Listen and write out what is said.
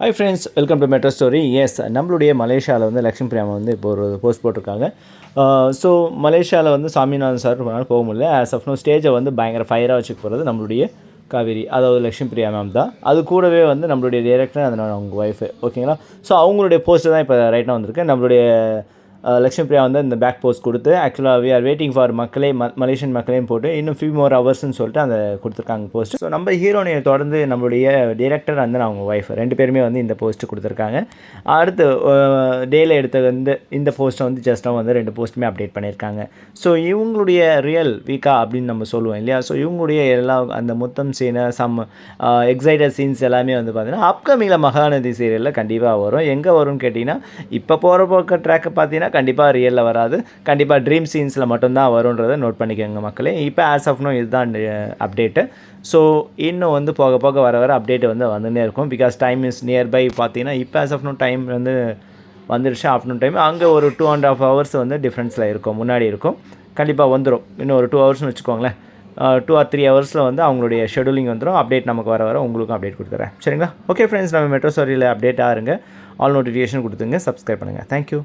Hi friends welcome to metro stories நம்மளுடைய மலேசியாவில் வந்து லக்ஷ்மி பிரியாமா வந்து இப்போ ஒரு போஸ்ட் போட்டிருக்காங்க. ஸோ மலேசியாவில் வந்து சாமிநாதன் சார் ரொம்ப நாள் போக முடியல. ஆஸ் ஆஃப் நோ ஸ்டேஜை வந்து பயங்கர ஃபயராக வச்சுக்க போகிறது நம்மளுடைய காவேரி அதாவது லக்ஷ்மி பிரியா மேம் தான். அது கூடவே வந்து நம்மளுடைய டேரக்டர் அதனால் அவங்க ஒய்ஃபு ஓகேங்களா ஸோ அவங்களுடைய போஸ்ட்டு தான் இப்போ ரைட்டாக வந்திருக்கு. நம்மளுடைய லக்ஷ்மி பிரியா வந்து இந்த பேக் போஸ்ட் கொடுத்து ஆக்சுவலாக வி ஆர் வெயிட்டிங் ஃபார் மக்களே ம மலேசியன் மக்களையும் போட்டு இன்னும் ஃபியூ மோர் ஹவர்ஸ்னு சொல்லிட்டு அந்த கொடுத்துருக்காங்க போஸ்ட் ஸோ நம்ம ஹீரோனியை தொடர்ந்து நம்மளுடைய டிரெக்டர் வந்து அவங்க ஒய்ஃப் ரெண்டு பேருமே வந்து இந்த போஸ்ட் கொடுத்துருக்காங்க. அடுத்து டேயில் எடுத்த வந்து இந்த போஸ்ட்டை வந்து ஜஸ்ட்டாக வந்து ரெண்டு போஸ்ட்டுமே அப்டேட் பண்ணியிருக்காங்க. ஸோ இவங்களுடைய ரியல் வீக்கா அப்படின்னு நம்ம சொல்லுவோம் இல்லையா? ஸோ இவங்களுடைய எல்லா அந்த முத்தம் சீனை சம் எக்ஸைட்டட் சீன்ஸ் எல்லாமே வந்து பார்த்திங்கன்னா அப்கமிங்கில் மகாநதி சீரியலில் கண்டிப்பாக வரும். எங்கே வரும்னு கேட்டிங்கன்னா இப்போ போகிற போக்க ட்ராக்கை பார்த்தீங்கன்னா கண்டிப்பாக ரியலில் வராது. கண்டிப்பாக ட்ரீம் சீன்ஸில் மட்டும்தான் வரும்ன்றதை நோட் பண்ணிக்கோங்க மக்களே. இப்போ ஆஸ் ஆஃப் நோ இதுதான் அப்டேட்டு ஸோ இன்னும் வந்து போக போக வர வர அப்டேட் வந்து வந்துன்னே இருக்கும். பிகாஸ் டைம் இஸ் நியர்பை பார்த்தீங்கன்னா இப்போ ஆஸ் ஆஃப் நோ டைம் வந்து வந்துருச்சு ஆஃப்டர்நூன் டைம் அங்கே ஒரு டூ அண்ட் ஆஃப் ஹவர்ஸ் வந்து டிஃப்ரென்ஸில் இருக்கும் முன்னாடி இருக்கும். கண்டிப்பாக வந்துடும் இன்னும் ஒரு டூ ஹவர்ஸ்னு வச்சுக்கோங்களேன். டூ ஆர் த்ரீ ஹவர்ஸில் வந்து அவங்களுடைய ஷெடியூலிங் வந்துடும் அப்டேட் நமக்கு வர வர உங்களுக்கும் அப்டேட் கொடுத்துறேன். சரிங்களா? ஓகே ஃப்ரெண்ட்ஸ் நம்ம மெட்ரோ ஸ்டோரியில் அப்டேட் ஆருங்க ஆல் நோட்டிஃபிகேஷன் கொடுத்துங்க. சப்ஸ்கிரைப் பண்ணுங்கள் தேங்க்யூ